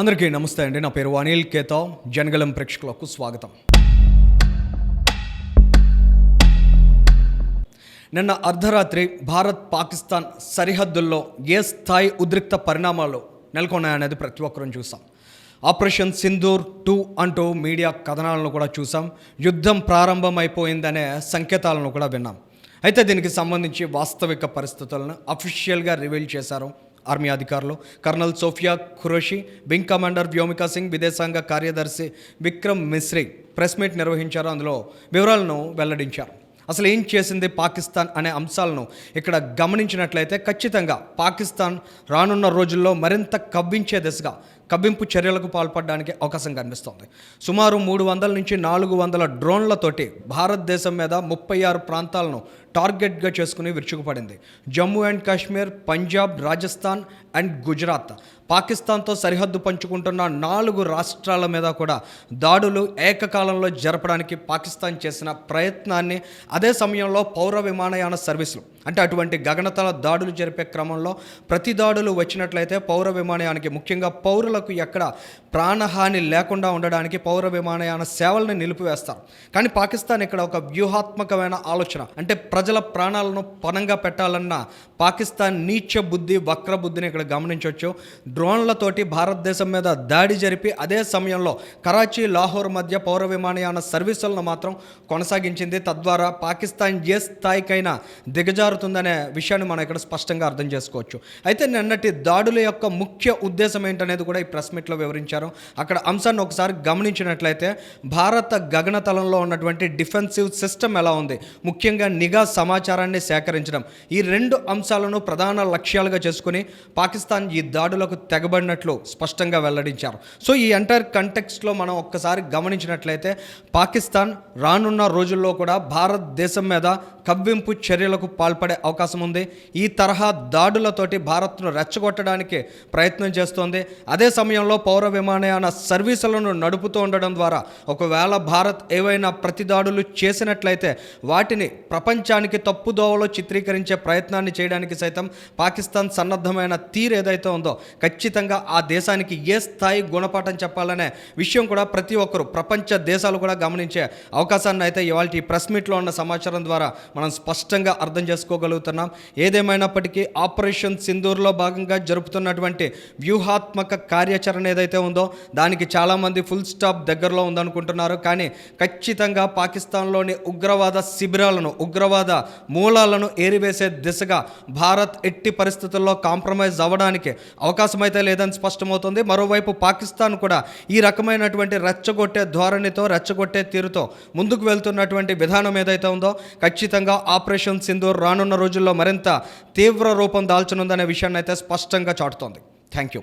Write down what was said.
అందరికీ నమస్తే అండి. నా పేరు అనిల్ కేతా. జనగలం ప్రేక్షకులకు స్వాగతం. నిన్న అర్ధరాత్రి భారత్ పాకిస్తాన్ సరిహద్దుల్లో ఏ స్థాయి ఉద్రిక్త పరిణామాలు నెలకొన్నాయనేది ప్రతి ఒక్కరూ చూసాం. ఆపరేషన్ సింధూర్ టూ అంటూ మీడియా కథనాలను కూడా చూసాం. యుద్ధం ప్రారంభమైపోయిందనే సంకేతాలను కూడా విన్నాం. అయితే దీనికి సంబంధించి వాస్తవిక పరిస్థితులను అఫీషియల్గా రివీల్ చేశారు ఆర్మీ అధికారులు. Colonel Sofiya Qureshi wing commander Vyomika Singh విదేశాంగ కార్యదర్శి విక్రమ్ మిశ్రీ ప్రెస్ మీట్ నిర్వహించారు. అందులో వివరాలను వెల్లడించారు. అసలు ఏం చేసింది పాకిస్తాన్ అనే అంశాలను ఇక్కడ గమనించినట్లయితే ఖచ్చితంగా పాకిస్తాన్ రానున్న రోజుల్లో మరింత కవ్వించే దిశగా కవ్వింపు చర్యలకు పాల్పడడానికి అవకాశం కనిపిస్తోంది. సుమారు మూడు వందల నుంచి నాలుగు వందల డ్రోన్లతోటి భారతదేశం మీద ముప్పై ఆరు ప్రాంతాలను టార్గెట్గా చేసుకుని విరుచుకుపడింది. Jammu and Kashmir Punjab Rajasthan and Gujarat. పాకిస్తాన్తో సరిహద్దు పంచుకుంటున్న నాలుగు రాష్ట్రాల మీద కూడా దాడులు ఏకకాలంలో జరపడానికి పాకిస్తాన్ చేసిన ప్రయత్నాన్ని అదే సమయంలో పౌర విమానయాన సర్వీసులు అంటే అటువంటి గగనతల దాడులు జరిపే క్రమంలో ప్రతి దాడులు వచ్చినట్లయితే పౌర విమానయానికి ముఖ్యంగా పౌరులకు ఎక్కడ ప్రాణహాని లేకుండా ఉండడానికి పౌర విమానయాన సేవలను నిలిపివేస్తారు. కానీ పాకిస్తాన్ ఇక్కడ ఒక వ్యూహాత్మకమైన ఆలోచన. అంటే ప్రజల ప్రాణాలను పణంగా పెట్టాలన్న పాకిస్తాన్ నీచ బుద్ధి వక్ర బుద్ధిని ఇక్కడ గమనించవచ్చు. డ్రోన్లతోటి భారతదేశం మీద దాడి జరిపి అదే సమయంలో కరాచీ లాహోర్ మధ్య పౌర విమానయాన సర్వీసులను మాత్రం కొనసాగించింది. తద్వారా పాకిస్తాన్ ఏ స్థాయికైనా దిగజారుతుందనే విషయాన్ని మనం ఇక్కడ స్పష్టంగా అర్థం చేసుకోవచ్చు. అయితే నిన్నటి దాడుల యొక్క ముఖ్య ఉద్దేశం ఏంటనేది కూడా ఈ ప్రెస్ మీట్లో వివరించారు. అక్కడ అంశాన్ని ఒకసారి గమనించినట్లయితే భారత గగనతలంలో ఉన్నటువంటి డిఫెన్సివ్ సిస్టమ్ ఎలా ఉంది? ముఖ్యంగా నిఘా సమాచారాన్ని సేకరించడం. ఈ రెండు అంశాలను ప్రధాన లక్ష్యాలుగా చేసుకుని పాకిస్తాన్ ఈ దాడులకు తెగబడినట్లు స్పష్టంగా వెల్లడించారు. సో ఈ ఎంటైర్ కంటెక్స్ట్లో మనం ఒక్కసారి గమనించినట్లయితే పాకిస్తాన్ రానున్న రోజుల్లో కూడా భారతదేశం మీద కవ్వింపు చర్యలకు పాల్పడు పడే అవకాశం ఉంది. ఈ తరహా దాడులతోటి భారత్ను రెచ్చగొట్టడానికి ప్రయత్నం చేస్తోంది. అదే సమయంలో పౌర విమానయాన సర్వీసులను నడుపుతూ ఉండడం ద్వారా ఒకవేళ భారత్ ఏవైనా ప్రతిదాడులు చేసినట్లయితే వాటిని ప్రపంచానికి తప్పుదోవలో చిత్రీకరించే ప్రయత్నాన్ని చేయడానికి సైతం పాకిస్తాన్ సన్నద్ధమైన తీరు ఏదైతే ఉందో ఖచ్చితంగా ఆ దేశానికి ఏ స్థాయి గుణపాఠం చెప్పాలనే విషయం కూడా ప్రతి ఒక్కరు ప్రపంచ దేశాలు కూడా గమనించే అవకాశాన్ని అయితే ఇవాళ ఈ ప్రెస్ మీట్లో ఉన్న సమాచారం ద్వారా మనం స్పష్టంగా అర్థం తెలుసుకోగలుగుతున్నాం. ఏదేమైనప్పటికీ ఆపరేషన్ సింధూర్లో భాగంగా జరుపుతున్నటువంటి వ్యూహాత్మక కార్యాచరణ ఏదైతే ఉందో దానికి చాలామంది ఫుల్ స్టాప్ దగ్గరలో ఉందనుకుంటున్నారు. కానీ ఖచ్చితంగా పాకిస్తాన్లోని ఉగ్రవాద శిబిరాలను ఉగ్రవాద మూలాలను ఏరివేసే దిశగా భారత్ ఎట్టి పరిస్థితుల్లో కాంప్రమైజ్ అవ్వడానికి అవకాశం అయితే లేదని స్పష్టమవుతుంది. మరోవైపు పాకిస్తాన్ కూడా ఈ రకమైనటువంటి రెచ్చగొట్టే ధోరణితో రెచ్చగొట్టే తీరుతో ముందుకు వెళ్తున్నటువంటి విధానం ఏదైతే ఉందో ఖచ్చితంగా ఆపరేషన్ సింధూర్ రానున్న రోజుల్లో మరింత తీవ్ర రూపం దాల్చనుందనే విషయాన్ని అయితే స్పష్టంగా చాటుతోంది. Thank you